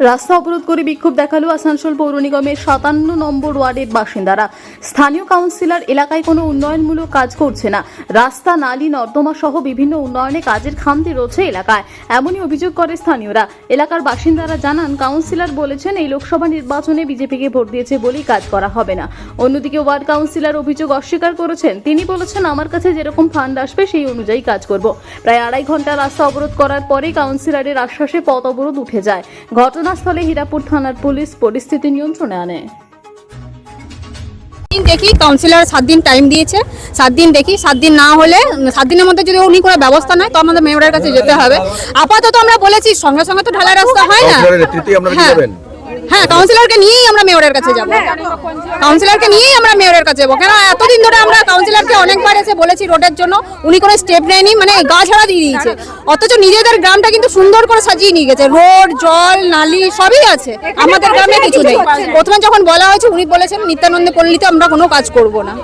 রাস্তা অবরোধ করে বিক্ষোভ দেখাল আসানসোল পৌর নিগমের সাতান্ন নম্বর ওয়ার্ডের বাসিন্দারা। স্থানীয় কাউন্সিলর এলাকায় কোনো উন্নয়নমূলক কাজ করছে না। রাস্তা, নালী, নর্দমা সহ বিভিন্ন উন্নয়নে কাজের খামতি রয়েছে এলাকায়। এমনই অভিযোগ করে স্থানীয়রা। এলাকার বাসিন্দারা জানান, কাউন্সিলর বলেছেন, এই লোকসভা নির্বাচনে বিজেপিকে ভোট দিয়েছে বলেই কাজ করা হবে না। অন্যদিকে ওয়ার্ড কাউন্সিলর অভিযোগ অস্বীকার করেছেন। তিনি বলেছেন, আমার কাছে যেরকম ফান্ড আসবে, সেই অনুযায়ী কাজ করব। প্রায় আড়াই ঘণ্টা রাস্তা অবরোধ করার পরে কাউন্সিলরের আশ্বাসে পথ অবরোধ উঠে যায়। ঘটনাস্থলে হীরাপুর থানার পুলিশ পরিস্থিতি নিয়ন্ত্রণে আনে। দিন দেখি কাউন্সিলর সাত দিন টাইম দিয়েছে। সাত দিন দেখি সাত দিন না হলে সাত দিনের মধ্যে যদি উনি কোনো ব্যবস্থা নেয় তো আমাদের মেয়রের কাছে যেতে হবে। আপাতত আমরা বলেছি সঙ্গে সঙ্গে তো ঢালাই রাস্তা হয় না। হ্যাঁ। যাবেন? হ্যাঁ কাউন্সিলরকে নিয়েই আমরা মেয়রের কাছে যাব। কাউন্সিলরকে নিয়েই আমরা মেয়রের কাছে যাব। আমরা অনেকবার এসে বলেছি রোডের জন্য, উনি কোনো স্টেপ নেয়নি মানে গা ছাড়া দিয়ে দিয়েছে। অথচ নিজেদের গ্রামটা কিন্তু সুন্দর করে সাজিয়ে নিয়ে গেছে। রোড, জল, নালি, সবই আছে। আমাদের গ্রামে কিছু নেই। প্রথমে যখন বলা হয়েছে, উনি বলেছেন, নিত্যানন্দ পল্লীতে আমরা কোনো কাজ করব না।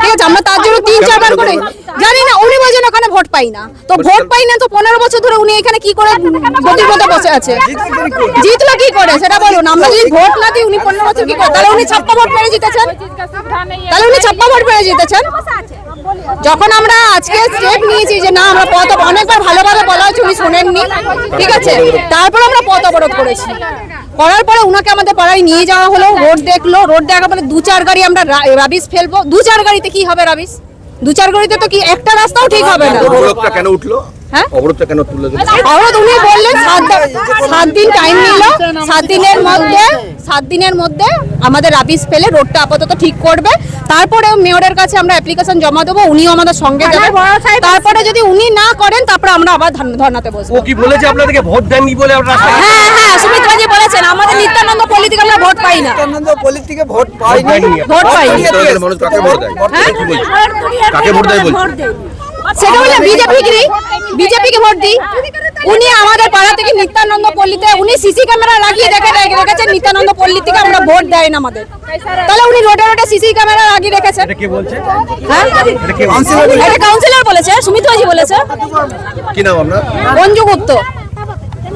ঠিক আছে আমরা তার জন্য তিন চারবার করে জানি না উনি বলছেন ওখানে ভোট পাই না। তো ভোট পাই না তো পনেরো বছর ধরে উনি এখানে কি করে গতির মতো বসে আছে? জিতলো কি করে? সেটা বলুন আমরা যদি ভোট না দিই উনি পনেরো বছর কি করে? তাহলে উনি ছাপ্পা ভোট পেয়ে জিতেছেন। তাহলে উনি ছাপ্পা ভোট পেয়ে জিতেছেন। যখন আমরা আজকে স্টেপ নিয়েছি যে না আমরা পথ অনেকবার ভালোভাবে বলা হয়েছে উনি শোনেননি। ঠিক আছে? তারপর আমরা পথ অবরোধ করেছি। করার পরে উনাকে আমাদের পাড়ায় নিয়ে যাওয়া হলো রোড দেখল রোড দেখা পরে দু চার গাড়ি আমরা রা- রাবিশ ফেলব। দু চার গাড়িতে কি হবে রাবিশ? দু চার গাড়িতে তো কি একটা রাস্তাও ঠিক হবে না। অবরোধটা কেন উঠল? হ্যাঁ? অবরোধটা কেন তুলে অবরোধ উনি বললেন সাত দিন টাইম নিল। সাত দিনের মধ্যে সাত দিনের মধ্যে আমাদের রাবিশ ফেলে রোডটা আপাতত ঠিক করবে। তারপরে মেয়রের কাছে আমরা অ্যাপ্লিকেশন জমা দেবো উনিও আমাদের সঙ্গে যাবেন তারপরে যদি উনি না করেন তারপরে আমরা আবার ধর্ন- ধর্নাতে বসবো। ও কি বলেছে আপনাদেরকে? ভোট দেননি বলে আপনারা হ্যাঁ হ্যাঁ। সুমিত্রাজি বলেছেন আমাদের নিত্যানন্দ পল্লী থেকে আমরা ভোট পাই না। আনন্দ পল্লী থেকে ভোট পাই না। মানুষ কাকে ভোট দেয় হ্যাঁ? কাকে ভোট দেয় বলছে সেটা হলে বিজেপি বিজেপিকে ভোট দিই? উনি আমাদের পাড়া থেকে নিত্যানন্দ পল্লীতে উনি সিসি ক্যামেরা লাগিয়ে দেখে রেখে- রেখেছেন নিত্যানন্দ পল্লী থেকে আমরা ভোট দেয় না আমাদের। তাহলে উনি রোডে রোডে সিসি ক্যামেরা লাগিয়ে রেখেছেন। হ্যাঁ? এটা কাউন্সিলর বলেছে? সুমিত্রাজি বলেছে কি নাম আপনার? অঞ্জু গুপ্ত।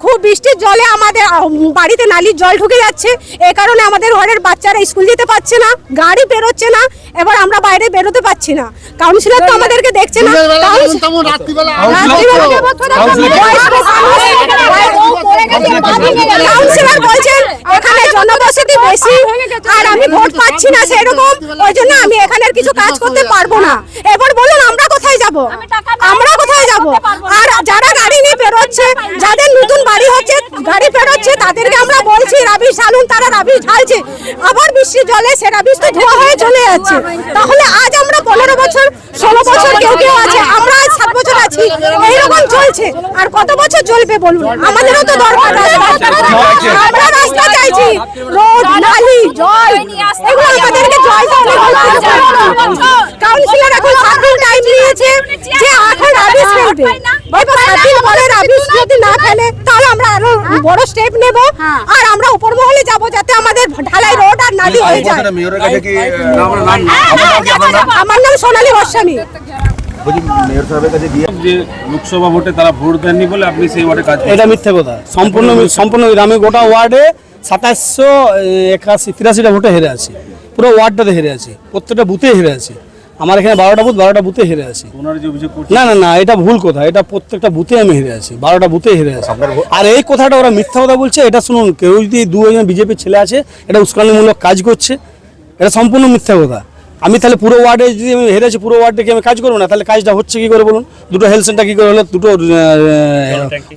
খুব বৃষ্টির জলে আমাদের বাড়িতে নালির জল ঢুকে যাচ্ছে। এই কারণে আমাদের ঘরের বাচ্চারা স্কুল যেতে পারছে না গাড়ি বেরোচ্ছে না এবার আমরা বাইরে বেরোতে পারছি না। কাউন্সিলর তো আমাদেরকে দেখছে না। কাউন্সিলর- বলছেন এখানে জনবসতি বেশি আর আমি ভোট পাচ্ছি না সেরকম ওই জন্য আমি এখানের কিছু কাজ করতে পারব না। এবার বলুন আমরা কোথায় যাব? আমরা কোথায় যাব? আর যারা গাড়ি বেরোচ্ছে, যাদের নতুন বাড়ি হচ্ছে, গাড়ি বেরোচ্ছে, তাদেরকে আমরা বলছি, রাবি ঢালুন তারা রাবি ঢালছে। আবার বৃষ্টির জলে সে রাবিশ তো ধোয়া হয়ে চলে যাচ্ছে। তাহলে আজ আমরা পনেরো বছর, ষোলো বছর কেউ কেউ আছে, আমরা আজ সাত বছর আছি, এইরকম চলছে। আর কত বছর চলবে বলুন? আমাদেরও তো দরকার। আমরা রাস্তা চাইছি, রোড, নালি, জল, এগুলো আমাদেরকে জল কাউন্সিলর এখন টাইম নিয়েছে যে এখন রাবিশ ফেলবে। এবার পরে রাবিশ যদি না ফেলে তাহলে আমরা আরও বড় স্টেপ নেব। আর আমরা উপর মহলে যাব যাতে আমাদের ঢালাই রোড আর নালি হয়ে যায়। আমার নাম সোনালী গোস্বামী। মেয়র সাহেবের কাছে গিয়ে যে লোকসভা ভোটে তারা ভোট দেননি বলে আপনি সেই ওয়ার্ডে কাজ এটা মিথ্যে কথা। সম্পূর্ণ সম্পূর্ণ গ্রামে গোটা ওয়ার্ডে সাতাশশো একাশি তিরাশিটা ভোটে হেরে আছি। পুরো ওয়ার্ডটাতে হেরে আছি। প্রত্যেকটা বুথে হেরে আছি। আমার এখানে বারোটা বুথ বারোটা বুথে হেরে আছি। না না না এটা ভুল কথা। এটা প্রত্যেকটা বুথে আমি হেরে আছি। বারোটা বুথে হেরে আছি। আর এই কথাটা ওরা মিথ্যা কথা বলছে এটা শুনুন কেউ যদি দু একজন বিজেপির ছেলে আছে এটা উস্কানিমূলক কাজ করছে। এটা সম্পূর্ণ মিথ্যা কথা। আমি তাহলে পুরো ওয়ার্ডে যদি আমি হেরেছি পুরো ওয়ার্ডে কি আমি কাজ করব না? তাহলে কাজটা হচ্ছে কি করে বলুন? দুটো হেলথ সেন্টার কি করে হলো? দুটো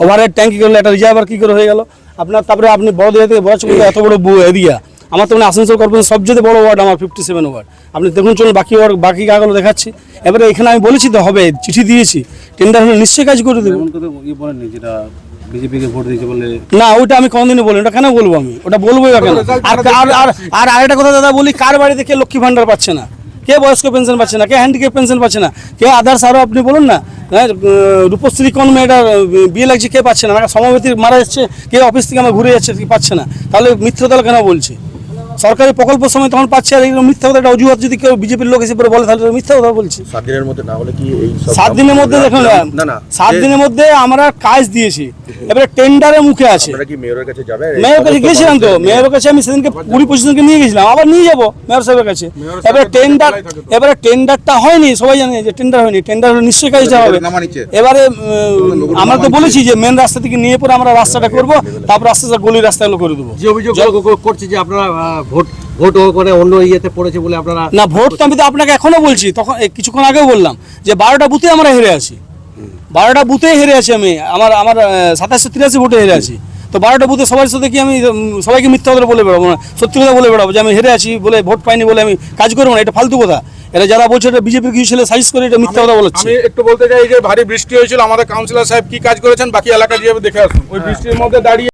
ওভারহেড ট্যাঙ্ক কী করে হলো? একটা রিজার্ভার কী করে হয়ে গেল? আপনার তারপরে আপনি বড় থেকে বড় এত বড় এরিয়া। আমার তো মানে আসানসোল কর্পোরেশন সবচেয়ে বড় ওয়ার্ড আমার ফিফটি সেভেন ওয়ার্ড। আপনি দেখুন চলুন বাকি ওয়ার্ড বাকি কাগজ দেখাচ্ছি। এবারে এখানে আমি বলেছি তো হবে চিঠি দিয়েছি। টেন্ডার হলে নিশ্চয়ই কাজ করে দেবো। ইয়ে বলেননি যেটা বিজেপিকে ভোট দিয়েছে বলে। না ওটা আমি কোনদিনই বলি ওটা কেন বলব আমি? ওটা বলব কেন? আর আর আর আর আরেকটা কথা দাদা বলি কার বাড়িতে কে লক্ষ্মী ভান্ডার পাচ্ছে না? কে বয়স্ক পেনশন পাচ্ছে না? কে হ্যান্ডিক্যাপ পেনশন পাচ্ছে না? কে আধার আরও আপনি বলুন না হ্যাঁ রূপশ্রী কোন মেয়েটার আহ, বিয়ে লাগছে কে পাচ্ছে না? সমাবেতি মারা যাচ্ছে কে অফিস থেকে আমার ঘুরে যাচ্ছে কি পাচ্ছে না? তাহলে মিত্র কথা কেন বলছে? সরকারি প্রকল্প সময় তখন পাচ্ছে আর এইরকম মিথ্যা কথা একটা অজুহাত যদি কেউ বিজেপির লোক এসে পরে বলে তাহলে মিথ্যা কথা বলছে। সাত দিনের মধ্যে না হলে কি এই সাত দিনের মধ্যে দেখুন না না সাত দিনের মধ্যে আমরা কাজ দিয়েছি এবারে টেন্ডারের মুখে আছে। আপনারা কি মেয়রের কাছে যাবে মেয়র কাছে গেছিলাম তো মেয়রের কাছে আমি সেদিনকে কুড়ি পঁচিশ জনকে নিয়ে গেছিলাম আবার নিয়ে যাব মেয়র সাহেবের কাছে। এবারে টেন্ডার এবারে টেন্ডারটা হয়নি সবাই জানে যে টেন্ডার হয়নি টেন্ডার হলে নিশ্চয়ই কাজটা হবে। এবারে আমরা তো বলেছি যে মেন রাস্তা থেকে নিয়ে পরে আমরা রাস্তাটা করব তারপর আস্তে আস্তে গলির রাস্তাগুলো করে দেবো। যে অভিযোগ করছে যে আপনারা ভোট ভোট করে অন্য ইয়েতে পড়েছে বলে আপনারা না ভোট তো আমি তো আপনাকে এখনও বলছি তখন কিছুক্ষণ আগেও বললাম যে বারোটা বুথে আমরা হেরে আছি। বারোটা বুথে হেরে আছি আমি আমার আমার সাতাশশো তিরাশি ভোটে হেরে আছি। তো বারোটা বুথে সবার সাথে কি আমি সবাইকে মিথ্যা কথা বলে বেড়াবো না সত্যি কথা বলে বেড়াবো যে আমি হেরে আছি বলে ভোট পাইনি বলে আমি কাজ করব না এটা ফালতু কথা। এটা যারা বলছে এটা বিজেপির কিছু ছেলে সাইজ করে এটা মিথ্যা কথা বলছে আমি একটু বলতে চাই যে ভারী বৃষ্টি হয়েছিল আমাদের কাউন্সিলর সাহেব কি কাজ করেছেন? বাকি এলাকা যেভাবে দেখে আসুন। ওই বৃষ্টির মধ্যে দাঁড়িয়ে